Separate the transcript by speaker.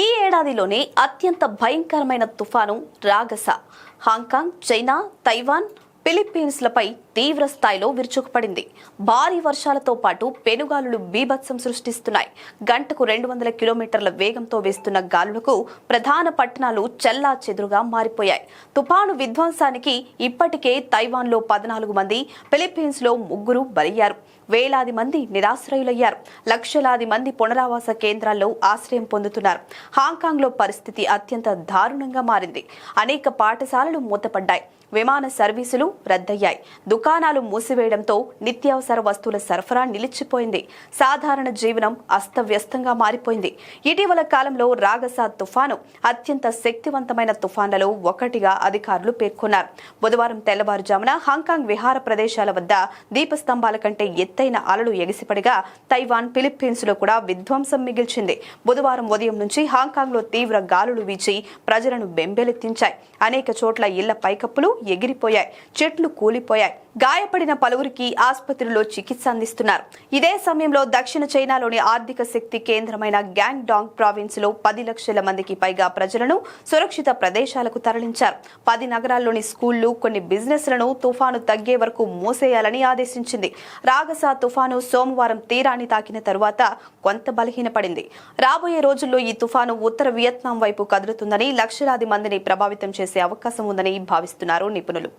Speaker 1: ఈ ఏడాదిలోనే అత్యంత భయంకరమైన తుఫాను రాగస. హాంకాంగ్ చైనా తైవాన్ ఫిలిప్పీన్స్లపై తీవ్ర స్థాయిలో విరుచుకుపడింది. భారీ వర్షాలతో పాటు పెనుగాలులు బీభత్సం సృష్టిస్తున్నాయి. గంటకు రెండు వందల కిలోమీటర్ల వేగంతో వేస్తున్న గాలులకు ప్రధాన పట్టణాలు చెల్లా చెదురుగా మారిపోయాయి. తుపాను విధ్వంసానికి ఇప్పటికే తైవాన్లో పద్నాలుగు మంది ఫిలిప్పీన్స్లో ముగ్గురు బలయ్యారు. వేలాది మంది నిరాశ్రయులయ్యారు. లక్షలాది మంది పునరావాస కేంద్రాల్లో ఆశ్రయం పొందుతున్నారు. హాంకాంగ్లో పరిస్థితి అత్యంత దారుణంగా మారింది. అనేక పాఠశాలలు మూతపడ్డాయి. విమాన సర్వీసులు రద్దయ్యాయి. దుకాణాలు మూసివేయడంతో నిత్యావసర వస్తువుల సరఫరా నిలిచిపోయింది. సాధారణ జీవనం అస్తవ్యస్తంగా మారిపోయింది. ఇటీవల కాలంలో రాగసా తుఫాను అత్యంత శక్తివంతమైన తుఫాన్లలో ఒకటిగా అధికారులు పేర్కొన్నారు. బుధవారం తెల్లవారుజామున హాంకాంగ్ విహార ప్రదేశాల వద్ద దీపస్తంభాల కంటే ఎత్తైన అలలు ఎగిసిపడిగా తైవాన్ ఫిలిప్పీన్స్లో కూడా విధ్వంసం మిగిల్చింది. బుధవారం ఉదయం నుంచి హాంకాంగ్లో తీవ్ర గాలులు వీచి ప్రజలను బెంబేలెత్తించాయి. అనేక చోట్ల ఇళ్ళ పైకప్పులు ఎగిరిపోయాయి. చెట్లు కూలిపోయాయి. గాయపడిన పలువురికి ఆసుపత్రిలో చికిత్స అందిస్తున్నారు. ఇదే సమయంలో దక్షిణ చైనాలోని ఆర్థిక శక్తి కేంద్రమైన గ్యాంగ్ డాంగ్ ప్రావిన్స్లో పది లక్షల మందికి పైగా ప్రజలను సురక్షిత ప్రదేశాలకు తరలించారు. పది నగరాల్లోని స్కూళ్ళు కొన్ని బిజినెస్లను తుఫాను తగ్గే వరకు మూసేయాలని ఆదేశించింది. రాగసా తుఫాను సోమవారం తీరాన్ని తాకిన తరువాత కొంత బలహీనపడింది. రాబోయే రోజుల్లో ఈ తుఫాను ఉత్తర వియత్నాం వైపు కదులుతుందని లక్షలాది మందిని ప్రభావితం చేసే అవకాశం ఉందని భావిస్తున్నారు నిపుణులు.